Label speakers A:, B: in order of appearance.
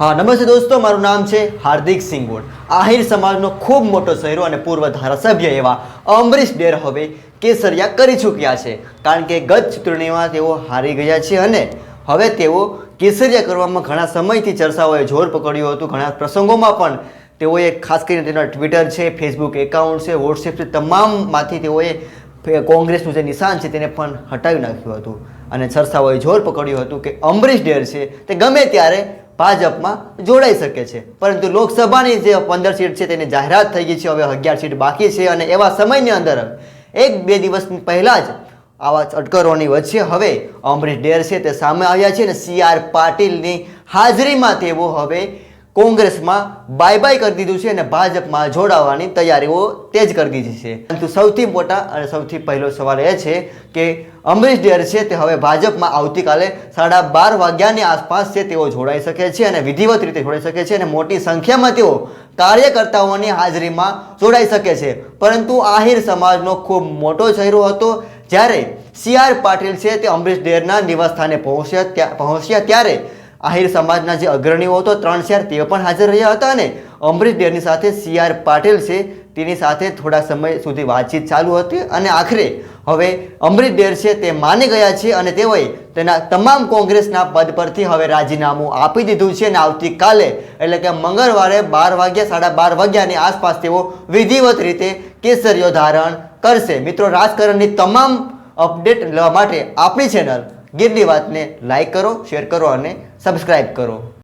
A: હા, નમસ્તે દોસ્તો, મારું નામ છે હાર્દિક સિંગોડ. આહિર સમાજનો ખૂબ મોટો શહેરો અને પૂર્વ ધારાસભ્ય એવા અમરીશ ડેર હવે કેસરિયા કરી ચૂક્યા છે. કારણ કે ગત ચૂંટણીમાં તેઓ હારી ગયા છે અને હવે તેઓ કેસરિયા કરવામાં ઘણા સમયથી ચર્ચાઓએ જોર પકડ્યું હતું. ઘણા પ્રસંગોમાં પણ તેઓએ, ખાસ કરીને તેના ટ્વિટર છે, ફેસબુક એકાઉન્ટ છે, વોટ્સએપ છે, તમામમાંથી તેઓએ કોંગ્રેસનું જે નિશાન છે તેને પણ હટાવી નાખ્યું હતું. અને ચર્ચાઓએ જોર પકડ્યું હતું કે અમરીશ ડેર છે તે ગમે ત્યારે ભાજપમાં જોડાઈ શકે છે. પરંતુ લોકસભાની જે પંદર સીટ છે તેની જાહેરાત થઈ ગઈ છે, હવે અગિયાર સીટ બાકી છે અને એવા સમયની અંદર એક બે દિવસ પહેલાં જ આવા અટકરોની વચ્ચે હવે અમરીશ ડેર છે તે સામે આવ્યા છે અને સી આર પાટીલની હાજરીમાં તેઓ હવે કોંગ્રેસમાં બાય બાય કરી દીધું છે અને ભાજપમાં જોડાવાની તૈયારીઓ તેજ કરી દીધી છે. પરંતુ સૌથી મોટા અને સૌથી પહેલો સવાલ એ છે કે અમરીશ ડેર છે તે હવે ભાજપમાં આવતીકાલે સાડા બાર વાગ્યાની આસપાસ છે તેઓ જોડાઈ શકે છે અને વિધિવત રીતે જોડાઈ શકે છે અને મોટી સંખ્યામાં તેઓ કાર્યકર્તાઓની હાજરીમાં જોડાઈ શકે છે. પરંતુ આહિર સમાજનો ખૂબ મોટો ચહેરો હતો જ્યારે સી આર પાટીલ છે તે અમરીશ ડેરના નિવાસસ્થાને પહોંચ્યા પહોંચ્યા ત્યારે આહિર સમાજના જે અગ્રણીઓ હતો, ત્રણ ચાર તેઓ પણ હાજર રહ્યા હતા અને અમરીશ ડેરની સાથે સી આર પાટીલ છે, તેની સાથે થોડા સમય સુધી વાતચીત ચાલુ હતી અને આખરે હવે અમરીશ ડેર છે તે માની ગયા છે અને તેઓએ તેના તમામ કોંગ્રેસના પદ પરથી હવે રાજીનામું આપી દીધું છે અને આવતીકાલે એટલે કે મંગળવારે બાર વાગ્યા, સાડા બાર વાગ્યાની આસપાસ તેઓ વિધિવત રીતે કેસરીઓ ધારણ કરશે. મિત્રો, રાજકારણની તમામ અપડેટ લેવા માટે આપણી ચેનલ ગીરની વાતને લાઈક કરો શેર કરો અને સબસ્ક્રાઈબ કરો.